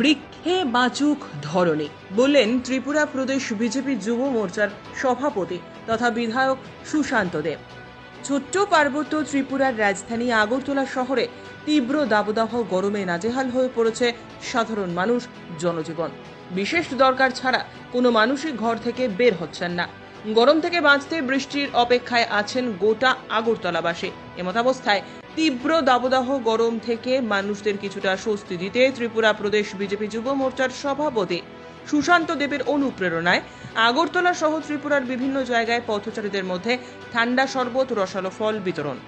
বৃক্ষে বাঁচুক ধরণী বললেন ত্রিপুরা প্রদেশ বিজেপি যুব মোর্চার সভাপতি তথা বিধায়ক সুশান্ত দেব। ছোট্ট পার্বত্য ত্রিপুরার রাজধানী আগরতলা শহরে তীব্র দাবদাহ গরমে নাজেহাল হয়ে পড়েছে সাধারণ মানুষ, জনজীবন। বিশেষ দরকার ছাড়া কোনো মানুষই ঘর থেকে বের হচ্ছেন না। গরম থেকে বাঁচতে বৃষ্টির অপেক্ষায় আছেন গোটা আগরতলাবাসী। এমতাবস্থায় তীব্র দাবদাহ গরম থেকে মানুষদের কিছুটা স্বস্তি দিতে ত্রিপুরা প্রদেশ বিজেপি যুব মোর্চার সভাপতি সুশান্ত দেবের অনুপ্রেরণায় আগরতলা সহ ত্রিপুরার বিভিন্ন জায়গায় পথচারীদের মধ্যে ঠান্ডা শরবত, রসালো ফল বিতরণ।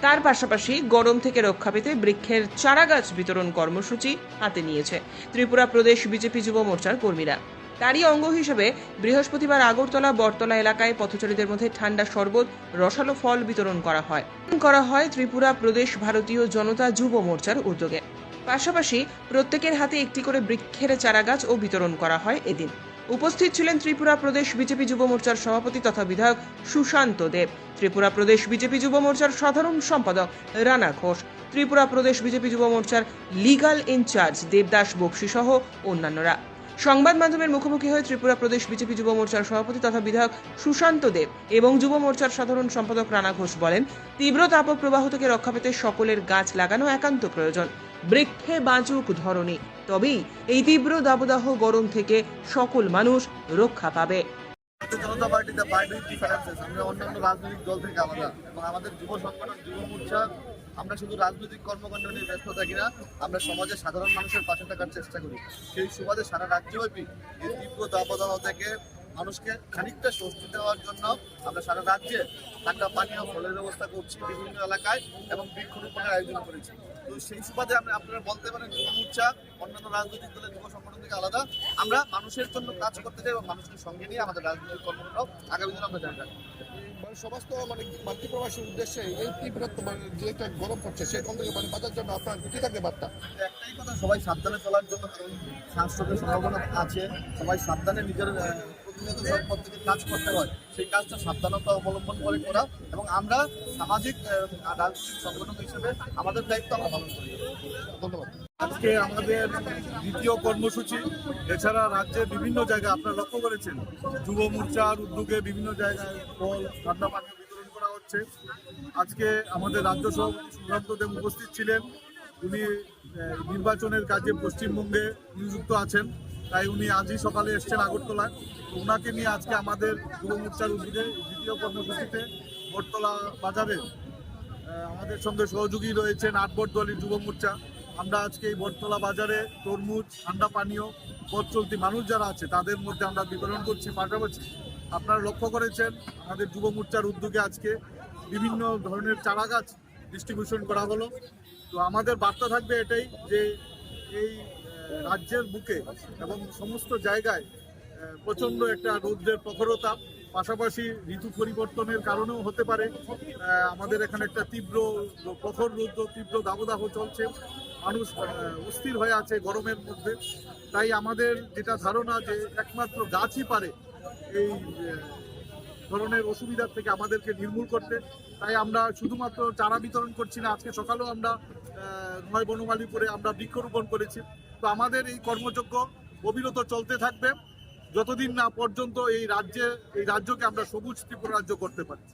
তার পাশাপাশি গরম থেকে রক্ষা পেতে বৃক্ষের চারাগাছ বিতরণ কর্মসূচি হাতে নিয়েছে ত্রিপুরা প্রদেশ বিজেপি যুব মোর্চার কর্মীরা। তারই অঙ্গ হিসেবে বৃহস্পতিবার আগরতলা, বটতলা এলাকায় পথচারীদের মধ্যে ঠান্ডা শরবত, রসালো ফল বিতরণ করা হয়। করা হয় ত্রিপুরা প্রদেশ ভারতীয় জনতা যুব মোর্চার উদ্যোগে। পাশাপাশি প্রত্যেকের হাতে একটি করে বৃক্ষের চারাগাছ ও বিতরণ করা হয় এদিন। উপস্থিত ছিলেন ত্রিপুরা প্রদেশ বিজেপি যুব মোর্চার সভাপতি তথা বিধায়ক সুশান্ত দেব, ত্রিপুরা প্রদেশ বিজেপি যুব মোর্চার সাধারণ সম্পাদক রানা ঘোষ, ত্রিপুরা প্রদেশ বিজেপি যুব মোর্চার লিগাল ইনচার্জ দেবদাস বক্সি সহ অন্যান্যরা। সংবাদ মাধ্যমের মুখোমুখি হয়ে ত্রিপুরা প্রদেশ বিজেপি যুব মোর্চার সভাপতি তথা বিধায়ক সুশান্ত দেব এবং যুব মোর্চার সাধারণ সম্পাদক রানা ঘোষ বলেন, তীব্র তাপপ্রবাহ থেকে রক্ষা পেতে সকলের গাছ লাগানো একান্ত প্রয়োজন। বৃক্ষে বাঁচুক ধরনী তবেই এই তীব্র দাবদাহ গরম থেকে সকল মানুষ রক্ষা পাবে। ভারতীয় জনতা পার্টিতে পার্টির ডিফারেন্সেস আমরা অন্যান্য রাজনৈতিক দল থেকে আলাদা। এবং আমাদের যুব সংগঠন যুব মোর্চা, আমরা শুধু রাজনৈতিক কর্মকাণ্ড নিয়ে ব্যস্ত থাকি না, আমরা সমাজের সাধারণ মানুষের পাশে থাকার চেষ্টা করি। সেই সুবাদে সারা রাজ্যব্যাপী এই তীব্র দাবদাহ থেকে মানুষকে খানিকটা স্বস্তি দেওয়ার জন্য আমরা সারা রাজ্যে ঠান্ডা পানীয় ফলের ব্যবস্থা করছি বিভিন্ন এলাকায় এবং বৃক্ষরোপণের আয়োজন করেছি। তো সেই সুবাদে আমরা আপনারা বলতে পারেন যুব মোর্চা অন্যান্য রাজনৈতিক দলের যুব সংগঠন থেকে আলাদা। আমরা মানুষের জন্য কাজ করতে চাই এবং মানুষকে সঙ্গে নিয়ে আমাদের রাজনৈতিক কর্মকাণ্ড আগামী দিনে আমরা জানি রাখব মানে সমস্ত মানে মাতৃপ্রবাসীর উদ্দেশ্যে এই তীব্র মানে যে একটা গরম পড়ছে সেখান থেকে মানে বাঁচার জন্য আপনার কি থাকে বার্তা? একটাই কথা সবাই সাবধানে চলার জন্য কারণ শ্বাসরোগের সম্ভাবনা আছে। সবাই সাবধানে নিজের প্রতিনিয়ত থেকে কাজ করতে হয়, সেই কাজটা সাবধানতা অবলম্বন করে করা এবং আমরা সামাজিক রাজনৈতিক সংগঠন হিসেবে আমাদের দায়িত্ব আমরা পালন করি। ধন্যবাদ। আজকে আমাদের দ্বিতীয় কর্মসূচি, এছাড়া রাজ্যের বিভিন্ন জায়গায় আপনারা লক্ষ্য করেছেন, যুব মোর্চার উদ্যোগে বিভিন্ন জায়গায় ফল ঠান্ডা পানীয় বিতরণ করা হচ্ছে। আজকে আমাদের রাজ্য সভাপতি দেব উপস্থিত ছিলেন। উনি নির্বাচনের কাজে পশ্চিমবঙ্গে নিযুক্ত আছেন। তাই উনি আজই সকালে এসছেন আগরতলায়। ওনাকে নিয়ে আজকে আমাদের যুব মোর্চার উদ্যোগে দ্বিতীয় কর্মসূচিতে বটতলা বাজারে আমাদের সঙ্গে সহযোগী রয়েছেন আটবটদলের যুব মোর্চা। আমরা আজকে এই বটতলা বাজারে তরমুজ, ঠান্ডা পানীয়, পথ চলতি মানুষ যারা আছে, তাদের মধ্যে আমরা বিতরণ করছি পাশাপাশি। আপনারা লক্ষ্য করেছেন, আমাদের যুব মোর্চার উদ্যোগে আজকে বিভিন্ন ধরনের চারা গাছ ডিস্ট্রিবিউশন করা হলো। তো আমাদের বার্তা থাকবে এটাই যে এই রাজ্যের বুকে এবং সমস্ত জায়গায় প্রচণ্ড একটা রৌদ্রের প্রখরতা, পাশাপাশি ঋতু পরিবর্তনের কারণেও হতে পারে। আমাদের এখানে একটা তীব্র প্রখর রৌদ্র, তীব্র দাবদাহ চলছে। মানুষ অস্থির হয়ে আছে গরমের মধ্যে। তাই আমাদের যেটা ধারণা যে একমাত্র গাছই পারে এই ধরনের অসুবিধার থেকে আমাদেরকে নির্মূল করতে। তাই আমরা শুধুমাত্র চারা বিতরণ করছি না, আজকে সকালেও আমরা নয় বনমালীপুরে আমরা বৃক্ষরোপণ করেছি। তো আমাদের এই কর্মযজ্ঞ অবিরত চলতে থাকবে। যতদিন না পর্যন্ত এই রাজ্যে, এই রাজ্যকে আমরা সবুজ ত্রিপুরা রাজ্য করতে পারি